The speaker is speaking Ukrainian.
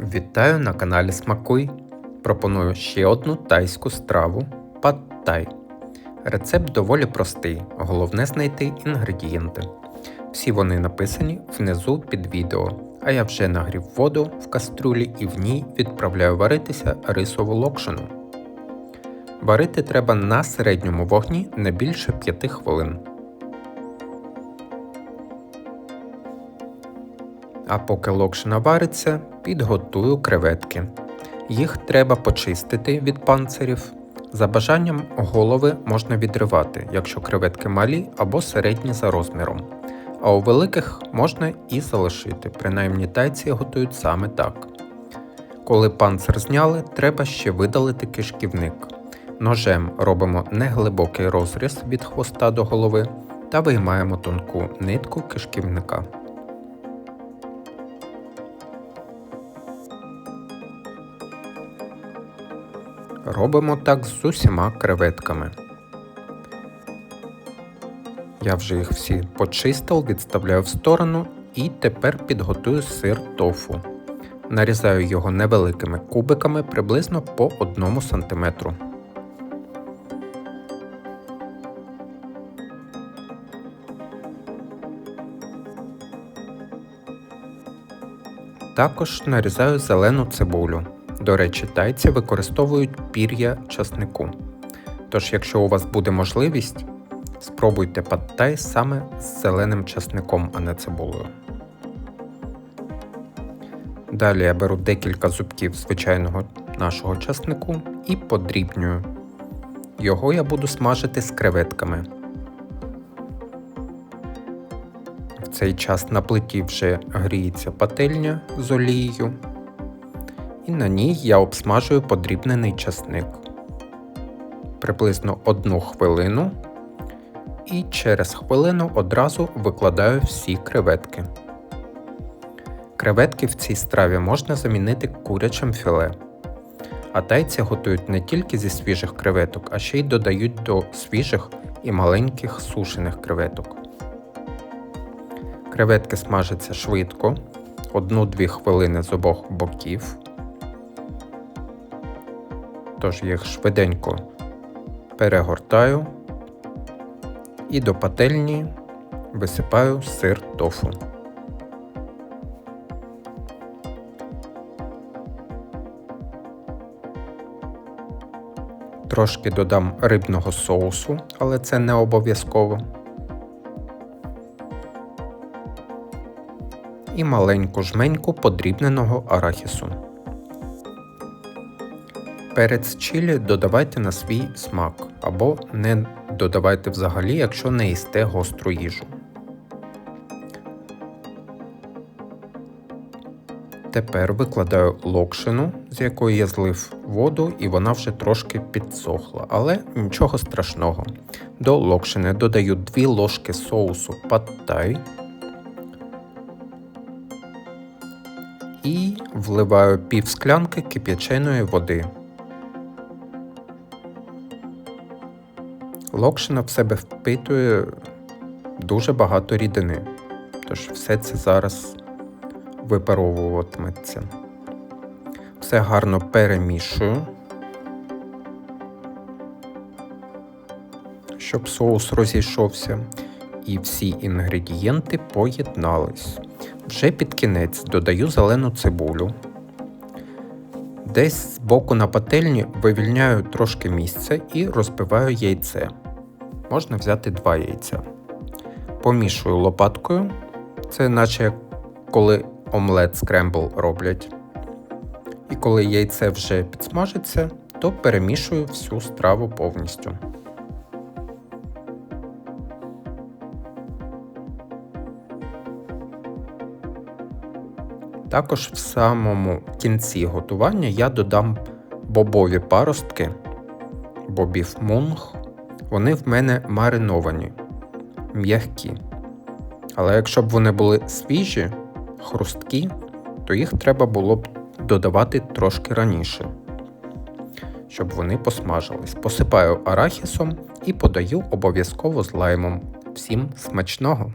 Вітаю на каналі Смакуй. Пропоную ще одну тайську страву пад тай. Рецепт доволі простий, головне знайти інгредієнти. Всі вони написані внизу під відео, а я вже нагрів воду в каструлі і в ній відправляю варитися рисову локшину. Варити треба на середньому вогні не більше 5 хвилин. А поки локшина вариться, підготую креветки. Їх треба почистити від панцирів. За бажанням голови можна відривати, якщо креветки малі або середні за розміром. А у великих можна і залишити, принаймні тайці готують саме так. Коли панцир зняли, треба ще видалити кишківник. Ножем робимо неглибокий розріз від хвоста до голови та виймаємо тонку нитку кишківника. Робимо так з усіма креветками. Я вже їх всі почистив, відставляю в сторону і тепер підготую сир тофу. Нарізаю його невеликими кубиками приблизно по 1 см. Також нарізаю зелену цибулю. До речі, тайці використовують пір'я часнику. Тож, якщо у вас буде можливість, спробуйте паттай саме з зеленим часником, а не цибулею. Далі я беру декілька зубків звичайного нашого часнику і подрібнюю. Його я буду смажити з креветками. В цей час на плиті вже гріється пательня з олією і на ній я обсмажую подрібнений часник приблизно одну хвилину і через хвилину одразу викладаю всі креветки. Креветки в цій страві можна замінити курячим філе. А тайці готують не тільки зі свіжих креветок, а ще й додають до свіжих і маленьких сушених креветок. Креветки смажаться швидко, 1-2 хвилини з обох боків тож їх швиденько перегортаю і до пательні висипаю сир тофу. Трошки додам рибного соусу, але це не обов'язково. І маленьку жменьку подрібненого арахісу. Перець чилі додавайте на свій смак або не додавайте взагалі, якщо не їсте гостру їжу. Тепер викладаю локшину, з якої я злив воду, і вона вже трошки підсохла, але нічого страшного. До локшини додаю 2 ложки соусу паттай і вливаю пів склянки кип'яченої води. Локшина в себе впитує дуже багато рідини, тож все це зараз випаровуватиметься. Все гарно перемішую, щоб соус розійшовся і всі інгредієнти поєднались. Вже під кінець додаю зелену цибулю. Десь з боку на пательні вивільняю трошки місця і розбиваю яйце можна взяти два яйця. Помішую лопаткою, це наче коли омлет скрембл роблять. І коли яйце вже підсмажиться, то перемішую всю страву повністю. Також в самому кінці готування я додам бобові паростки, бобів мунг вони в мене мариновані, м'які. Але якщо б вони були свіжі, хрусткі, то їх треба було б додавати трошки раніше, щоб вони посмажились. Посипаю арахісом і подаю обов'язково з лаймом. Всім смачного!